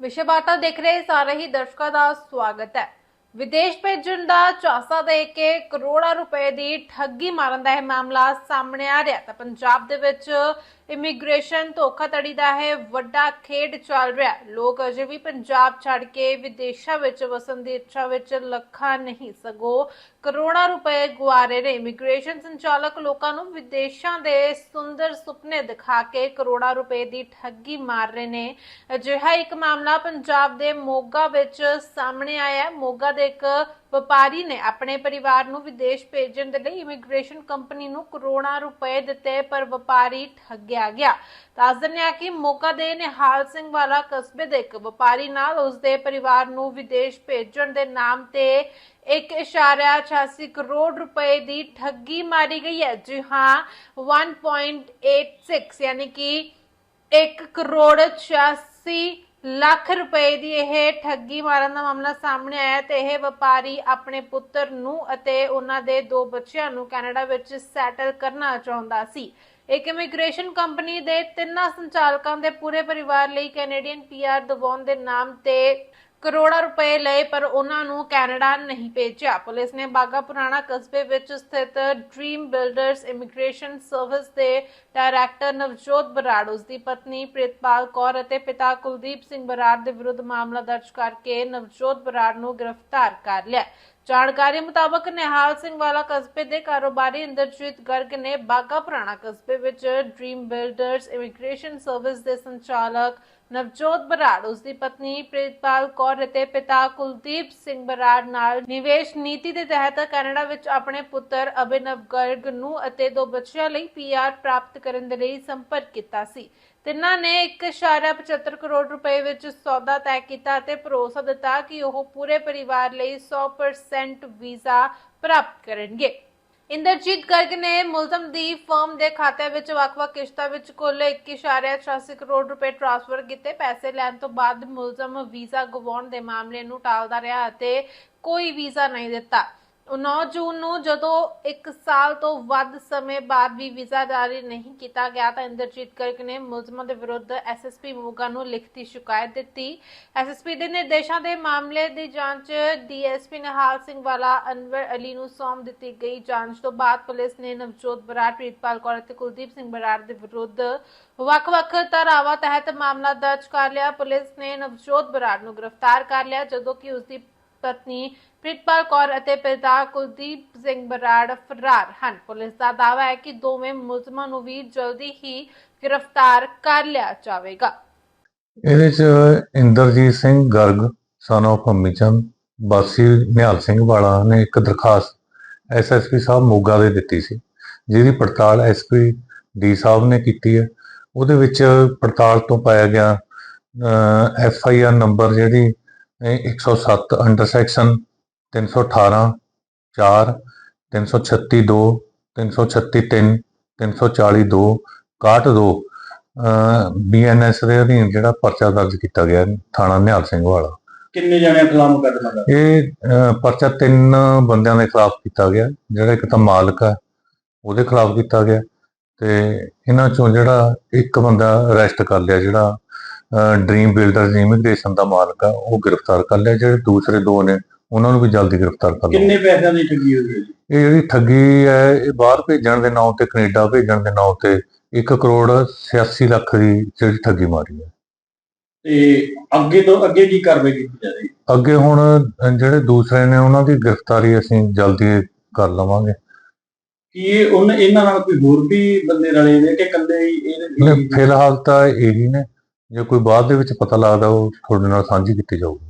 ਵਿਸ਼ੇ ਵਾਰਤਾ ਦੇਖ ਰਹੇ ਸਾਰੇ ਹੀ ਦਰਸ਼ਕਾਂ ਦਾ ਸਵਾਗਤ ਹੈ। ਵਿਦੇਸ਼ ਭੇਜਣ ਦਾ ਝਾਂਸਾ ਦੇ ਕੇ ਕਰੋੜਾਂ ਰੁਪਏ ਦੀ ਠੱਗੀ ਮਾਰਨ ਦਾ ਇਹ ਮਾਮਲਾ ਸਾਹਮਣੇ ਆ ਰਿਹਾ ਤਾਂ ਪੰਜਾਬ ਦੇ ਵਿੱਚ ਇਮੀਗ੍ਰੇਸ਼ਨ ਧੋਖਾਧੜੀ ਦਾ ਹੈ ਵੱਡਾ ਖੇਡ ਚੱਲ ਰਿਹਾ ਲੋਕ ਅਜੇ ਵੀ ਪੰਜਾਬ ਛੱਡ ਕੇ ਵਿਦੇਸ਼ਾਂ ਵਿੱਚ ਵਸਣ ਦੀ ਇੱਛਾ ਵਿੱਚ ਲੱਖਾਂ ਨਹੀਂ, ਸਗੋਂ ਕਰੋੜਾਂ ਰੁਪਏ ਗੁਆ ਰਹੇ ਨੇ। ਇਮੀਗ੍ਰੇਸ਼ਨ ਸੰਚਾਲਕ ਲੋਕਾਂ ਨੂੰ ਵਿਦੇਸ਼ਾਂ ਦੇ ਸੁੰਦਰ ਸੁਪਨੇ ਦਿਖਾ ਕੇ ਕਰੋੜਾਂ ਰੁਪਏ ਦੀ ਠੱਗੀ ਮਾਰ ਰਹੇ ਨੇ। ਅਜਿਹਾ ਇੱਕ ਮਾਮਲਾ ਪੰਜਾਬ ਦੇ ਮੋਗਾ ਵਿੱਚ ਸਾਹਮਣੇ ਆਇਆ ਹੈ। ਮੋਗਾ ਦੇ ਇੱਕ ਵਪਾਰੀ ਨੇ ਆਪਣੇ ਪਰਿਵਾਰ ਨੂੰ ਵਿਦੇਸ਼ ਭੇਜਣ ਦੇ ਲਈ ਇਮੀਗ੍ਰੇਸ਼ਨ ਕੰਪਨੀ ਨੂੰ ਕਰੋੜਾਂ ਰੁਪਏ ਦਿੱਤੇ, ਪਰ ਵਪਾਰੀ ਠੱਗਿਆ ਗਿਆ। ਦੱਸ ਦਿੰਦੇ ਹਾਂ ਕਿ ਮੋਗਾ ਦੇ ਨਿਹਾਲ ਸਿੰਘ ਵਾਲਾ ਕਸਬੇ ਦੇ ਇੱਕ ਵਪਾਰੀ ਨਾਲ। ਉਸਦੇ ਪਰਿਵਾਰ ਨੂੰ ਵਿਦੇਸ਼ ਭੇਜਣ ਦੇ ਨਾਮ ਤੇ 1.86 ਕਰੋੜ ਰੁਪਏ ਦੀ ਠੱਗੀ ਮਾਰੀ ਗਈ ਹੈ। ਜੀ ਹਾਂ 1.86 ਯਾਨੀ ਕਿ 1 ਕਰੋੜ 86 ਲੱਖ ਰੁਪਏ ਦੀ ਇਹ ਠੱਗੀ ਮਾਰਨ ਦਾ ਮਾਮਲਾ ਸਾਹਮਣੇ ਆਇਆ ਤੇ ਇਹ ਵਪਾਰੀ ਆਪਣੇ ਪੁੱਤਰ ਨੂੰ ਅਤੇ ਉਹਨਾਂ ਦੇ ਦੋ ਬੱਚਿਆਂ ਨੂੰ ਕੈਨੇਡਾ ਵਿੱਚ ਸੈਟਲ ਕਰਨਾ ਚਾਹੁੰਦਾ ਸੀ। ਇੱਕ ਇਮੀਗ੍ਰੇਸ਼ਨ ਕੰਪਨੀ ਦੇ ਤਿੰਨਾਂ ਸੰਚਾਲਕਾਂ ਦੇ ਪੂਰੇ ਪਰਿਵਾਰ ਲਈ ਕੈਨੇਡੀਅਨ ਪੀਆਰ ਦਿਵਾਉਣ ਦੇ ਨਾਮ ਤੇ ਕਰੋੜਾਂ ਰੁਪਏ ਲਏ, ਪਰ ਉਹਨਾਂ ਨੂੰ ਕੈਨੇਡਾ ਨਹੀਂ ਭੇਜਿਆ। ਪੁਲਿਸ ਨੇ ਬਾਗਾ ਪੁਰਾਣਾ ਕਸਬੇ ਵਿੱਚ ਸਥਿਤ ਡ੍ਰੀਮ ਬਿਲਡਰਸ ਇਮੀਗ੍ਰੇਸ਼ਨ ਸਰਵਿਸ ਦੇ ਡਾਇਰੈਕਟਰ ਨਵਜੋਤ ਬਰਾੜ ਉਸ ਦੀ ਪਤਨੀ ਪ੍ਰਿਤਪਾਲ ਕੌਰ ਅਤੇ ਪਿਤਾ ਕੁਲਦੀਪ ਸਿੰਘ ਬਰਾੜ ਦੇ ਵਿਰੁੱਧ ਮਾਮਲਾ ਦਰਜ ਕਰਕੇ ਨਵਜੋਤ ਬਰਾੜ ਨੂੰ ਗ੍ਰਿਫਤਾਰ ਕਰ ਲਿਆ। ਜਾਣਕਾਰੀ ਮੁਤਾਬਕ ਨਿਹਾਲ ਸਿੰਘ ਵਾਲਾ ਕਸਬੇ ਦੇ ਕਾਰੋਬਾਰੀ ਇੰਦਰਜੀਤ ਗਰਗ ਨੇ ਬਾਗਾ ਪੁਰਾਣਾ ਕਸਬੇ ਵਿੱਚ ਡ੍ਰੀਮ ਬਿਲਡਰਸ ਇਮੀਗ੍ਰੇਸ਼ਨ ਸਰਵਿਸ ਦੇ ਸੰਚਾਲਕ ਨਵਜੋਤ ਬਰਾੜ ਉਸ ਦੀ ਪਤਨੀ ਪ੍ਰੀਤਪਾਲ ਕੌਰ ਅਤੇ ਪਿਤਾ ਕੁਲਦੀਪ ਸਿੰਘ ਬਰਾੜ ਨਾਲ ਨਿਵੇਸ਼ ਨੀਤੀ ਦੇ ਤਹਿਤ ਕੈਨੇਡਾ ਵਿੱਚ ਆਪਣੇ ਪੁੱਤਰ ਅਭਿਨਵ ਗਰਗ ਨੂੰ ਅਤੇ ਦੋ ਬੱਚਿਆਂ ਲਈ ਪੀਆਰ ਪ੍ਰਾਪਤ ਕਰਨ ਦੇ ਲਈ ਸੰਪਰਕ ਕੀਤਾ ਸੀ। ਤਿੰਨਾਂ ਨੇ 1.75 ਕਰੋੜ ਰੁਪਏ ਵਿੱਚ ਸੌਦਾ ਤੈਅ ਕੀਤਾ ਅਤੇ ਭਰੋਸਾ ਦਿੱਤਾ ਕਿ ਉਹ ਪੂਰੇ ਪਰਿਵਾਰ ਲਈ 100% ਵੀਜ਼ਾ ਪ੍ਰਾਪਤ ਕਰਨਗੇ। ਇੰਦਰਜੀਤ ਗਰਗ ਨੇ ਮੁਲਜ਼ਮ ਦੀ ਫਰਮ ਦੇ ਖਾਤੇ ਵਿੱਚ ਵੱਖ-ਵੱਖ ਕਿਸ਼ਤਾਂ ਵਿੱਚ ਕੁੱਲ 1.86 ਕਰੋੜ ਰੁਪਏ ਟ੍ਰਾਂਸਫਰ ਕੀਤੇ। ਪੈਸੇ ਲੈਣ ਤੋਂ ਬਾਅਦ ਮੁਲਜ਼ਮ ਵੀਜ਼ਾ ਗਵਾਉਣ ਦੇ ਮਾਮਲੇ ਨੂੰ ਟਾਲਦਾ ਰਿਹਾ ਅਤੇ ਕੋਈ ਵੀਜ਼ਾ ਨਹੀਂ ਦਿੱਤਾ। 9 ਜੂਨ ਨੂੰ ਜਦੋਂ 1 ਸਾਲ ਤੋਂ ਵੱਧ ਸਮੇਂ ਬਾਅਦ ਵੀ ਵੀਜ਼ਾ ਜਾਰੀ ਨਹੀਂ ਕੀਤਾ ਗਿਆ ਤਾਂ ਇੰਦਰਜੀਤ ਗਰਗ ਨੇ ਮੁਲਜ਼ਮਾਂ ਦੇ ਵਿਰੁੱਧ ਐਸਐਸਪੀ ਮੋਗਾ ਨੂੰ ਲਿਖਤੀ ਸ਼ਿਕਾਇਤ ਦਿੱਤੀ। ਐਸਐਸਪੀ ਦੇ ਨਿਰਦੇਸ਼ਾਂ ਦੇ ਮਾਮਲੇ ਦੀ ਜਾਂਚ ਡੀਐਸਪੀ ਨਿਹਾਲ ਸਿੰਘ ਵਾਲਾ ਅਨਵਰ ਅਲੀ ਨੂੰ ਸੌਂਪ ਦਿੱਤੀ ਗਈ। ਜਾਂਚ ਤੋਂ ਬਾਅਦ ਪੁਲਿਸ ਨੇ ਨਵਜੋਤ ਬਰਾੜ, ਪ੍ਰੀਤਪਾਲ ਕੌਰ ਅਤੇ ਕੁਲਦੀਪ ਸਿੰਘ ਬਰਾੜ ਦੇ ਵਿਰੁੱਧ ਵੱਖ-ਵੱਖ ਧਾਰਾਵਾਂ ਤਹਿਤ ਮਾਮਲਾ ਦਰਜ ਕਰ ਲਿਆ। ਪੁਲਿਸ ਨੇ ਨਵਜੋਤ ਬਰਾੜ ਨੂੰ ਗ੍ਰਿਫਤਾਰ ਕਰ ਲਿਆ, ਜਦੋਂ ਕਿ ਉਸ ਦੀ ਪਤਨੀ ਪ੍ਰਿਤਪਾਲ ਕੌਰ ਅਤੇ ਪਿਤਾ ਕੁਲਦੀਪ ਸਿੰਘ ਬਰਾੜ ਫਰਾਰ ਹਨ। ਪੁਲਿਸ ਦਾ ਦਾਅਵਾ ਹੈ ਕਿ ਦੋਵੇਂ ਮੁਲਜ਼ਮਾਂ ਨੂੰ ਵੀ ਜਲਦੀ ਹੀ ਗ੍ਰਿਫਤਾਰ ਕਰ ਲਿਆ ਜਾਵੇਗਾ। ਇਹਦੇ ਚ ਇੰਦਰਜੀਤ ਸਿੰਘ ਗਰਗ, son of ਅੰਮੀਚੰਦ ਵਾਸੀ ਨਿਹਾਲ ਸਿੰਘ ਵਾਲਾ ਨੇ ਇੱਕ ਦਰਖਾਸਤ ਐਸਐਸਪੀ ਸਾਹਿਬ ਮੋਗਾ ਦੇ ਦਿੱਤੀ ਸੀ, ਜਿਹਦੀ ਪੜਤਾਲ ਐਸਪੀ ਡੀ ਸਾਹਿਬ ਨੇ ਕੀਤੀ ਹੈ। ਉਹਦੇ ਵਿੱਚ ਪੜਤਾਲ ਤੋਂ ਪਾਇਆ ਗਿਆ ਐਫ ਆਈ ਆਰ ਨੰਬਰ ਜਿਹੜੀ ਇਹ 107 ਅੰਡਰ ਸੈਕਸ਼ਨ 318 4 336 2 336 3 340 2 61 2 ਬੀਐਨਐਸ ਦੇ ਅਧੀਨ ਜਿਹੜਾ ਪਰਚਾ ਦਰਜ ਕੀਤਾ ਗਿਆ ਥਾਣਾ ਨਿਹਾਲ ਸਿੰਘ ਵਾਲਾ। ਕਿੰਨੇ ਜਣਿਆਂ ਖਿਲਾਫ ਮੁਕੱਦਮਾ ਦਰਜ? ਇਹ ਪਰਚਾ ਤਿੰਨ ਬੰਦਿਆਂ ਦੇ ਖਿਲਾਫ ਕੀਤਾ ਗਿਆ ਜਿਹੜਾ ਇੱਕ ਤਾਂ ਮਾਲਕ ਹੈ ਉਹਦੇ ਖਿਲਾਫ ਕੀਤਾ ਗਿਆ ਤੇ ਇਹਨਾਂ ਚੋਂ ਜਿਹੜਾ ਇੱਕ ਬੰਦਾ ਅਰੈਸਟ ਕਰ ਲਿਆ ਜਿਹੜਾ ਡ੍ਰੀਮ ਬਿਲਡਰਸ ਇਮੀਗ੍ਰੇਸ਼ਨ ਦਾ ਮਾਲਕ ਆ ਉਹ ਗ੍ਰਿਫਤਾਰ ਕਰ ਲਿਆ। ਜਿਹੜੇ ਦੂਸਰੇ ਦੋ ਨੇ ਉਹਨਾਂ ਨੂੰ ਵੀ ਜਲਦੀ ਗ੍ਰਿਫਤਾਰ ਕਰ ਲਿਆ ਕਿੰਨੇ ਪੈਸਿਆਂ ਦੀ ਠੱਗੀ ਹੋਈ ਹੈ ਜੀ? ਇਹ ਜਿਹੜੀ ਠੱਗੀ ਹੈ ਇਹ ਬਾਹਰ ਭੇਜਣ ਦੇ ਨਾਂ ਤੇ ਕੈਨੇਡਾ ਭੇਜਣ ਦੇ ਨਾਂ ਤੇ 1 ਕਰੋੜ 86 ਲੱਖ ਦੀ ਜਿਹੜੀ ਠੱਗੀ ਮਾਰੀ ਹੈ। ਤੇ ਅੱਗੇ ਤੋਂ ਅੱਗੇ ਕੀ ਕਾਰਵਾਈ ਕੀਤੀ ਜਾ ਰਹੀ ਹੈ? ਅੱਗੇ ਹੁਣ ਜਿਹੜੇ ਦੂਸਰੇ ਨੇ ਉਹਨਾਂ ਦੀ ਗ੍ਰਿਫਤਾਰੀ ਅਸੀਂ ਜਲਦੀ ਕਰ ਲਵਾਂਗੇ। ਕੀ ਇਹ ਉਹਨਾਂ ਇਹਨਾਂ ਨਾਲ ਕੋਈ ਹੋਰ ਵੀ ਬੰਦੇ ਰਲੇ ਨੇ ਕਿ ਇਕੱਲੇ ਹੀ ਨਹੀਂ, ਇਹਦੇ ਫਿਲਹਾਲ ਤਾਂ ਇਹੀ ਨੇ। ਜੇ ਕੋਈ ਬਾਅਦ ਦੇ ਵਿੱਚ ਪਤਾ ਲੱਗਦਾ ਉਹ ਤੁਹਾਡੇ ਨਾਲ ਸਾਂਝੀ ਕੀਤੀ ਜਾਊਗੀ।